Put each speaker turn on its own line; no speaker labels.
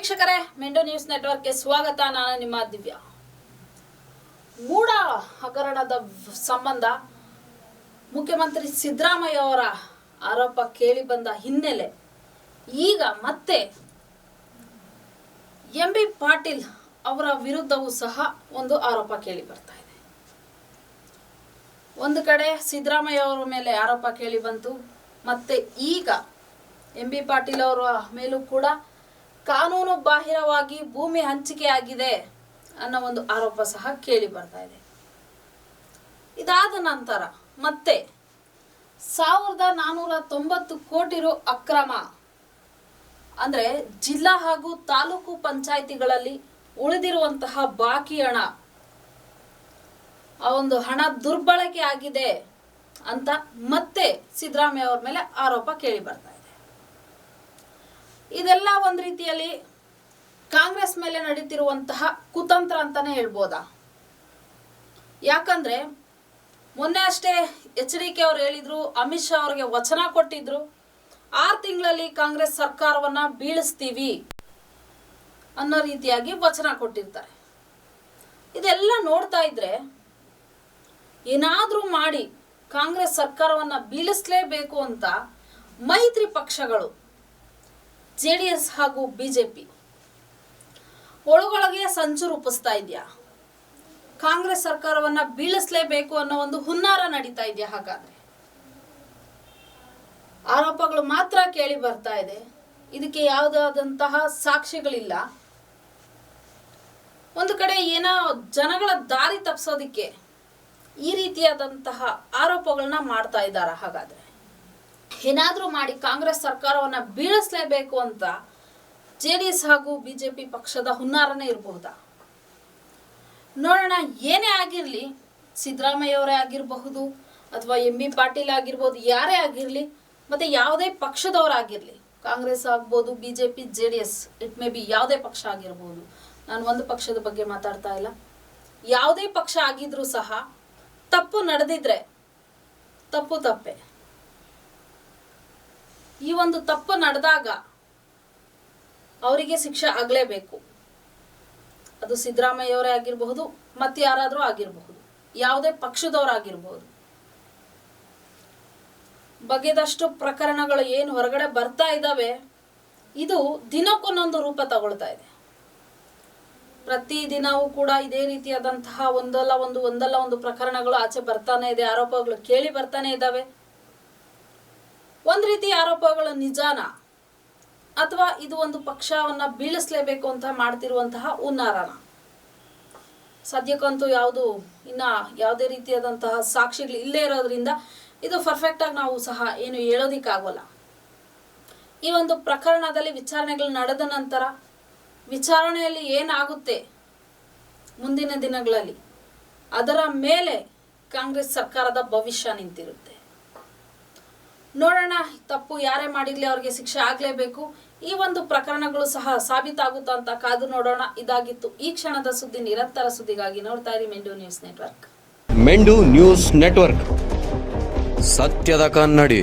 ವೀಕ್ಷಕರೇ, ಮೆಂಡೋ ನ್ಯೂಸ್ ನೆಟ್ವರ್ಕ್ಗೆ ಸ್ವಾಗತ. ನಾನು ನಿಮ್ಮ ದಿವ್ಯಾ. ಮೂಡ ಹಗರಣದ ಸಂಬಂಧ ಮುಖ್ಯಮಂತ್ರಿ ಸಿದ್ದರಾಮಯ್ಯ ಅವರ ಆರೋಪ ಕೇಳಿ ಬಂದ ಹಿನ್ನೆಲೆ ಈಗ ಮತ್ತೆ ಎಂ ಬಿ ಪಾಟೀಲ್ ಅವರ ವಿರುದ್ಧವೂ ಸಹ ಒಂದು ಆರೋಪ ಕೇಳಿ ಬರ್ತಾ ಇದೆ. ಒಂದು ಕಡೆ ಸಿದ್ದರಾಮಯ್ಯ ಅವರ ಮೇಲೆ ಆರೋಪ ಕೇಳಿ ಬಂತು, ಮತ್ತೆ ಈಗ ಎಂ ಬಿ ಪಾಟೀಲ್ ಅವರ ಮೇಲೂ ಕೂಡ ಕಾನೂನು ಬಾಹಿರವಾಗಿ ಭೂಮಿ ಹಂಚಿಕೆ ಆಗಿದೆ ಅನ್ನೋ ಒಂದು ಆರೋಪ ಸಹ ಕೇಳಿ ಬರ್ತಾ ಇದೆ. ಇದಾದ ನಂತರ ಮತ್ತೆ ಸಾವಿರದ ನಾನ್ನೂರ ತೊಂಬತ್ತು ಕೋಟಿ ರು ಅಕ್ರಮ. ಅಂದ್ರೆ ಜಿಲ್ಲಾ ಹಾಗೂ ತಾಲೂಕು ಪಂಚಾಯಿತಿಗಳಲ್ಲಿ ಉಳಿದಿರುವಂತಹ ಬಾಕಿ ಹಣ. ಆ ಒಂದು ಹಣ ದುರ್ಬಳಕೆ ಆಗಿದೆ ಅಂತ ಮತ್ತೆ ಸಿದ್ದರಾಮಯ್ಯ ಅವ್ರ ಮೇಲೆ ಆರೋಪ ಕೇಳಿ ಬರ್ತಾ ಇದೆ. ಇದೆಲ್ಲ ಒಂದು ರೀತಿಯಲ್ಲಿ ಕಾಂಗ್ರೆಸ್ ಮೇಲೆ ನಡೀತಿರುವಂತಹ ಕುತಂತ್ರ ಅಂತಾನೆ ಹೇಳ್ಬೋದಾ? ಯಾಕಂದ್ರೆ ಮೊನ್ನೆ ಅಷ್ಟೇ ಎಚ್ ಡಿ ಕೆ ಅವ್ರು ಹೇಳಿದ್ರು, ಅಮಿತ್ ಶಾ ಅವ್ರಿಗೆ ವಚನ ಕೊಟ್ಟಿದ್ರು, ಆರು ತಿಂಗಳಲ್ಲಿ ಕಾಂಗ್ರೆಸ್ ಸರ್ಕಾರವನ್ನ ಬೀಳಿಸ್ತೀವಿ ಅನ್ನೋ ರೀತಿಯಾಗಿ ವಚನ ಕೊಟ್ಟಿರ್ತಾರೆ. ಇದೆಲ್ಲ ನೋಡ್ತಾ ಇದ್ರೆ ಏನಾದರೂ ಮಾಡಿ ಕಾಂಗ್ರೆಸ್ ಸರ್ಕಾರವನ್ನ ಬೀಳಿಸ್ಲೇಬೇಕು ಅಂತ ಮೈತ್ರಿ ಪಕ್ಷಗಳು ಜೆ ಡಿ ಎಸ್ ಹಾಗೂ ಬಿಜೆಪಿ. ಒಳಗೊಳಗೆ ಸಂಚು ರೂಪಿಸ್ತಾ ಇದೆಯಾ? ಕಾಂಗ್ರೆಸ್ ಸರ್ಕಾರವನ್ನ ಬೀಳಿಸಲೇಬೇಕು ಅನ್ನೋ ಒಂದು ಹುನ್ನಾರ ನಡೀತಾ ಇದೆಯಾ ಹಾಗಾದ್ರೆ? ಆರೋಪಗಳು ಮಾತ್ರ ಕೇಳಿ ಬರ್ತಾ ಇದೆ. ಇದಕ್ಕೆ ಯಾವುದಾದಂತಹ ಸಾಕ್ಷಿಗಳಿಲ್ಲ. ಒಂದು ಕಡೆ ಏನೋ ಜನಗಳ ದಾರಿ ತಪ್ಪಿಸೋದಿಕ್ಕೆ ಈ ರೀತಿಯಾದಂತಹ ಆರೋಪಗಳನ್ನ ಮಾಡ್ತಾ ಇದ್ದಾರ ಹಾಗಾದ್ರೆ? ಏನಾದ್ರೂ ಮಾಡಿ ಕಾಂಗ್ರೆಸ್ ಸರ್ಕಾರವನ್ನ ಬೀಳಿಸಲೇಬೇಕು ಅಂತ ಜೆ ಡಿ ಎಸ್ ಹಾಗೂ ಬಿಜೆಪಿ ಪಕ್ಷದ ಹುನ್ನಾರನೇ ಇರಬಹುದಾ ನೋಡೋಣ, ಏನೇ ಆಗಿರಲಿ ಸಿದ್ದರಾಮಯ್ಯ ಅವರೇ ಆಗಿರಬಹುದು ಅಥವಾ ಎಂ ಬಿ ಪಾಟೀಲ್ ಆಗಿರ್ಬೋದು, ಯಾರೇ ಆಗಿರಲಿ, ಮತ್ತೆ ಯಾವುದೇ ಪಕ್ಷದವರಾಗಿರಲಿ ಕಾಂಗ್ರೆಸ್ ಆಗ್ಬೋದು, B J D S, it may be ಯಾವುದೇ ಪಕ್ಷ ಆಗಿರ್ಬೋದು. ನಾನು ಒಂದು ಪಕ್ಷದ ಬಗ್ಗೆ ಮಾತಾಡ್ತಾ ಇಲ್ಲ. ಯಾವುದೇ ಪಕ್ಷ ಆಗಿದ್ರೂ ಸಹ ತಪ್ಪು ನಡೆದಿದ್ರೆ ತಪ್ಪು ತಪ್ಪೆ. ಈ ಒಂದು ತಪ್ಪು ನಡೆದಾಗ ಅವರಿಗೆ ಶಿಕ್ಷೆ ಆಗಲೇಬೇಕು. ಅದು ಸಿದ್ದರಾಮಯ್ಯವರೇ ಆಗಿರಬಹುದು ಮತ್ತೆ ಯಾರಾದರೂ ಆಗಿರಬಹುದು. ಯಾವುದೇ ಪಕ್ಷದವರಾಗಿರ್ಬಹುದು ಬಗೆದಷ್ಟು ಪ್ರಕರಣಗಳು ಏನು ಹೊರಗಡೆ ಬರ್ತಾ ಇದ್ದಾವೆ, ಇದು ದಿನಕ್ಕೊಂದೊಂದು ರೂಪ ತಗೊಳ್ತಾ ಇದೆ. ಪ್ರತಿ ದಿನವೂ ಕೂಡ ಇದೇ ರೀತಿಯಾದಂತಹ ಒಂದಲ್ಲ ಒಂದು ಒಂದಲ್ಲ ಒಂದು ಪ್ರಕರಣಗಳು ಆಚೆ ಬರ್ತಾನೆ ಇದೆ, ಆರೋಪಗಳು ಕೇಳಿ ಬರ್ತಾನೆ ಇದ್ದಾವೆ. ಒಂದ್ ರೀತಿ ಆರೋಪಗಳು ನಿಜಾನ ಅಥವಾ ಇದು ಒಂದು ಪಕ್ಷವನ್ನ ಬೀಳಿಸ್ಲೇಬೇಕು ಅಂತ ಮಾಡ್ತಿರುವಂತಹ ಹುನ್ನಾರನ. ಸದ್ಯಕ್ಕಂತೂ ಯಾವುದು ಇನ್ನ ಯಾವುದೇ ರೀತಿಯಾದಂತಹ ಸಾಕ್ಷಿಗಳು ಇಲ್ಲೇ ಇರೋದ್ರಿಂದ ಇದು ಪರ್ಫೆಕ್ಟ್ ಆಗಿ ನಾವು ಸಹ ಏನು ಹೇಳೋದಿಕ್ಕಾಗೋಲ್ಲ. ಈ ಒಂದು ಪ್ರಕರಣದಲ್ಲಿ ವಿಚಾರಣೆಗಳು ನಡೆದ ನಂತರ ವಿಚಾರಣೆಯಲ್ಲಿ ಏನಾಗುತ್ತೆ ಮುಂದಿನ ದಿನಗಳಲ್ಲಿ ಅದರ ಮೇಲೆ ಕಾಂಗ್ರೆಸ್ ಸರ್ಕಾರದ ಭವಿಷ್ಯ ನಿಂತಿರುತ್ತೆ. ನೋಡೋಣ, ತಪ್ಪು ಯಾರೇ ಮಾಡಿರಲಿ ಅವ್ರಿಗೆ ಶಿಕ್ಷೆ ಆಗಲೇಬೇಕು. ಈ ಒಂದು ಪ್ರಕರಣಗಳು ಸಹ ಸಾಬೀತಾಗುತ್ತಾ ಅಂತ ಕಾದು ನೋಡೋಣ. ಇದಾಗಿತ್ತು ಈ ಕ್ಷಣದ ಸುದ್ದಿ, ನಿರಂತರ ಸುದ್ದಿಗಾಗಿ ನೋಡ್ತಾ ಇರಿ ಮೆಂಡು ನ್ಯೂಸ್ ನೆಟ್ವರ್ಕ್.
ಮೆಂಡು news network. ಸತ್ಯದ ಕನ್ನಡಿ.